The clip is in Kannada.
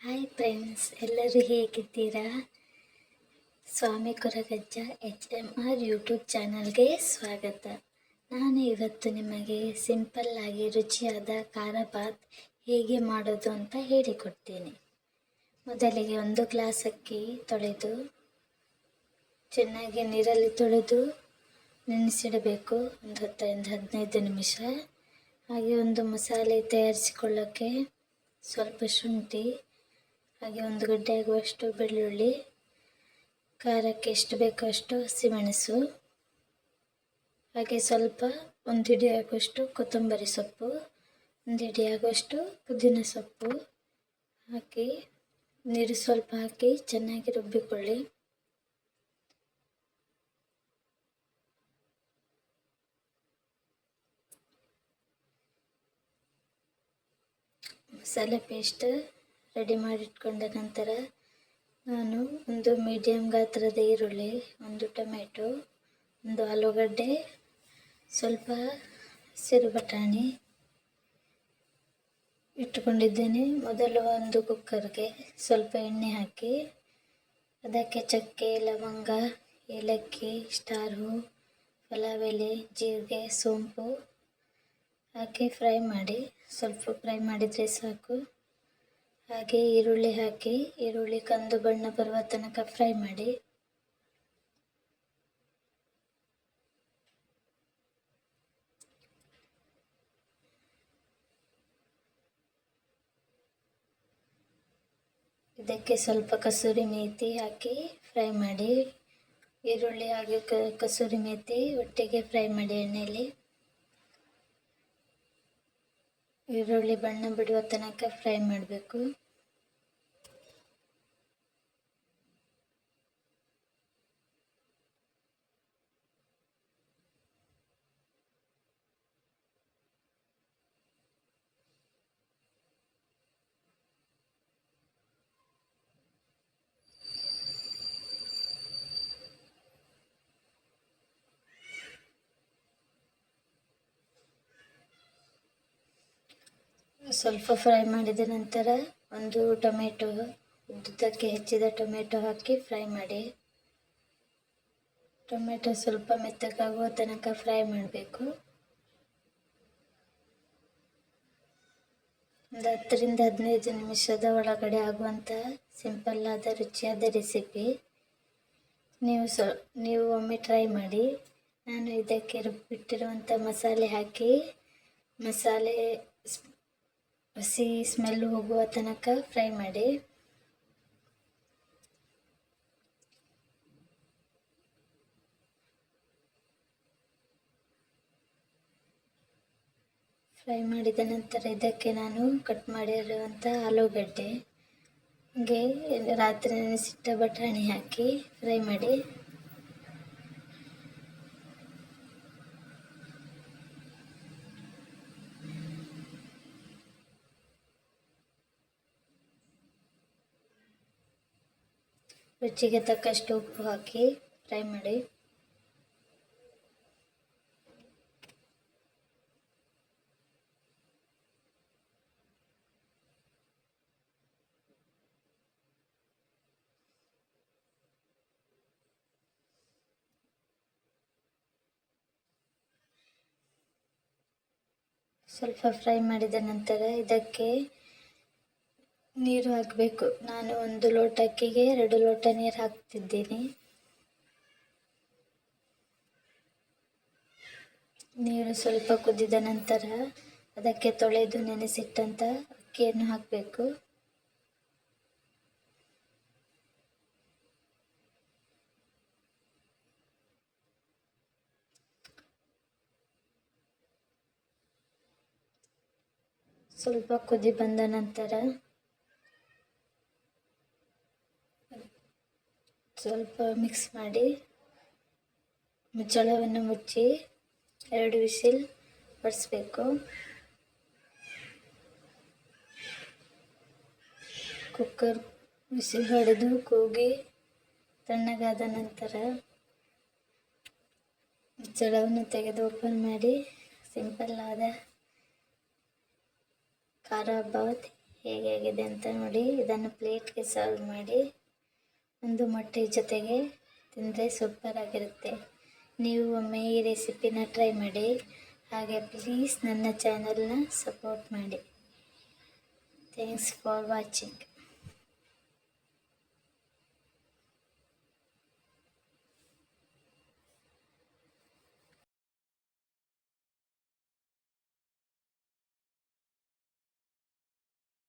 ಹಾಯ್ ಫ್ರೆಂಡ್ಸ್ ಎಲ್ಲರೂ ಹೇಗಿದ್ದೀರಾ? Swami Koragajja H M R YouTube ಚಾನಲ್ಗೆ ಸ್ವಾಗತ. ನಾನು ಇವತ್ತು ನಿಮಗೆ ಸಿಂಪಲ್ ಆಗಿ ರುಚಿಯಾದ ಖಾರ ಭಾತ್ ಹೇಗೆ ಮಾಡೋದು ಅಂತ ಹೇಳಿಕೊಡ್ತೀನಿ. ಮೊದಲಿಗೆ ಒಂದು ಗ್ಲಾಸ್ ಅಕ್ಕಿ ತೊಳೆದು, ಚೆನ್ನಾಗಿ ನೀರಲ್ಲಿ ತೊಳೆದು ನೆನೆಸಿಡಬೇಕು. ಒಂದು ಹತ್ತರಿಂದ ಹದಿನೈದು ನಿಮಿಷ. ಹಾಗೆ ಒಂದು ಮಸಾಲೆ ತಯಾರಿಸಿಕೊಳ್ಳೋಕ್ಕೆ ಸ್ವಲ್ಪ ಶುಂಠಿ ಹಾಗೆ ಒಂದು ಗಡ್ಡೆ ಆಗುವಷ್ಟು ಬೆಳ್ಳುಳ್ಳಿ, ಖಾರಕ್ಕೆ ಎಷ್ಟು ಬೇಕೋ ಅಷ್ಟು ಹಸಿಮೆಣಸು, ಹಾಗೆ ಸ್ವಲ್ಪ ಒಂದು ಹಿಡಿ ಆಗುವಷ್ಟು ಕೊತ್ತಂಬರಿ ಸೊಪ್ಪು, ಒಂದು ಹಿಡಿ ಆಗುವಷ್ಟು ಪುದೀನ ಸೊಪ್ಪು ಹಾಕಿ, ನೀರು ಸ್ವಲ್ಪ ಹಾಕಿ ಚೆನ್ನಾಗಿ ರುಬ್ಬಿಕೊಳ್ಳಿ. ಮಸಾಲೆ ಪೇಸ್ಟ್ ರೆಡಿ ಮಾಡಿಟ್ಕೊಂಡ ನಂತರ ನಾನು ಒಂದು ಮೀಡಿಯಮ್ ಗಾತ್ರದ ಈರುಳ್ಳಿ, ಒಂದು ಟೊಮೆಟೊ, ಒಂದು ಆಲೂಗಡ್ಡೆ, ಸ್ವಲ್ಪ ಹಸಿರು ಬಟಾಣಿ ಇಟ್ಟುಕೊಂಡಿದ್ದೇನೆ. ಮೊದಲು ಒಂದು ಕುಕ್ಕರ್ಗೆ ಸ್ವಲ್ಪ ಎಣ್ಣೆ ಹಾಕಿ, ಅದಕ್ಕೆ ಚಕ್ಕೆ, ಲವಂಗ, ಏಲಕ್ಕಿ, ಸ್ಟಾರ್ ಹೂ ಎಲೆ ಜೀರಿಗೆ, ಸೋಂಪು ಹಾಕಿ ಫ್ರೈ ಮಾಡಿ. ಸ್ವಲ್ಪ ಫ್ರೈ ಮಾಡಿದರೆ ಸಾಕು. ಹಾಗೆ ಈರುಳ್ಳಿ ಹಾಕಿ, ಈರುಳ್ಳಿ ಕಂದು ಬಣ್ಣ ಬರುವ ತನಕ ಫ್ರೈ ಮಾಡಿ. ಇದಕ್ಕೆ ಸ್ವಲ್ಪ ಕಸೂರಿ ಮೇತಿ ಹಾಕಿ ಫ್ರೈ ಮಾಡಿ. ಈರುಳ್ಳಿ ಹಾಗೆ ಕಸೂರಿ ಮೇತಿ ಒಟ್ಟಿಗೆ ಫ್ರೈ ಮಾಡಿ ಎಣ್ಣೆಯಲ್ಲಿ. ಈರುಳ್ಳಿ ಬಣ್ಣ ಬಿಡುವ ತನಕ ಫ್ರೈ ಮಾಡಬೇಕು. ಸ್ವಲ್ಪ ಫ್ರೈ ಮಾಡಿದ ನಂತರ ಒಂದು ಟೊಮೆಟೊ ಉದ್ದಕ್ಕೆ ಹೆಚ್ಚಿದ ಟೊಮೆಟೊ ಹಾಕಿ ಫ್ರೈ ಮಾಡಿ. ಟೊಮೆಟೊ ಸ್ವಲ್ಪ ಮೆತ್ತಗಾಗುವ ತನಕ ಫ್ರೈ ಮಾಡಬೇಕು. ಒಂದು ಹತ್ತರಿಂದ ಹದಿನೈದು ನಿಮಿಷದ ಒಳಗಡೆ ಆಗುವಂಥ ಸಿಂಪಲ್ ಆದ ರುಚಿಯಾದ ರೆಸಿಪಿ ನೀವು ಸ್ವ ನೀವು ಒಮ್ಮೆ ಟ್ರೈ ಮಾಡಿ. ನಾನು ಇದಕ್ಕೆ ರುಬ್ಬಿಟ್ಟಿರುವಂಥ ಮಸಾಲೆ ಹಾಕಿ, ಮಸಾಲೆ ಹಸಿ ಸ್ಮೆಲ್ ಹೋಗುವ ತನಕ ಫ್ರೈ ಮಾಡಿ. ಫ್ರೈ ಮಾಡಿದ ನಂತರ ಇದಕ್ಕೆ ನಾನು ಕಟ್ ಮಾಡಿರುವಂಥ ಆಲೂಗಡ್ಡೆ. ಹಾಗೆ ರಾತ್ರಿ ನೆನೆಸಿಟ್ಟ ಬಟಾಣಿ ಹಾಕಿ ಫ್ರೈ ಮಾಡಿ. ರುಚಿಗೆ ತಕ್ಕಷ್ಟು ಉಪ್ಪು ಹಾಕಿ ಫ್ರೈ ಮಾಡಿ. ಸ್ವಲ್ಪ ಫ್ರೈ ಮಾಡಿದ ನಂತರ ಇದಕ್ಕೆ ನೀರು ಹಾಕಬೇಕು. ನಾನು ಒಂದು ಲೋಟ ಅಕ್ಕಿಗೆ ಎರಡು ಲೋಟ ನೀರು ಹಾಕ್ತಿದ್ದೀನಿ. ನೀರು ಸ್ವಲ್ಪ ಕುದಿದ ನಂತರ ಅದಕ್ಕೆ ತೊಳೆದು ನೆನೆಸಿಟ್ಟಂತ ಅಕ್ಕಿಯನ್ನು ಹಾಕಬೇಕು. ಸ್ವಲ್ಪ ಕುದಿ ಬಂದ ನಂತರ ಸ್ವಲ್ಪ ಮಿಕ್ಸ್ ಮಾಡಿ ಮುಚ್ಚಳವನ್ನು ಮುಚ್ಚಿ ಎರಡು ವಿಸಿಲ್ ಬಡಿಸ್ಬೇಕು ಕುಕ್ಕರ್ ವಿಸಿಲ್ ಹೊಡೆದು ಕೂಗಿ ತಣ್ಣಗಾದ ನಂತರ ಮುಚ್ಚಳವನ್ನು ತೆಗೆದು ಓಪನ್ ಮಾಡಿ ಸಿಂಪಲ್ ಆದ ಖಾರ ಬಾತ್ ಆಗಿದೆ ಅಂತ ನೋಡಿ, ಇದನ್ನು ಪ್ಲೇಟ್ಗೆ ಸರ್ವ್ ಮಾಡಿ. ಒಂದು ಮೊಟ್ಟೆ ಜೊತೆಗೆ ತಿಂದರೆ ಸೂಪರ್ ಆಗಿರುತ್ತೆ ನೀವು ಒಮ್ಮೆ ಈ ರೆಸಿಪಿನ ಟ್ರೈ ಮಾಡಿ. ಹಾಗೆ ಪ್ಲೀಸ್ ನನ್ನ ಚಾನಲ್ನ ಸಪೋರ್ಟ್ ಮಾಡಿ. Thanks for watching.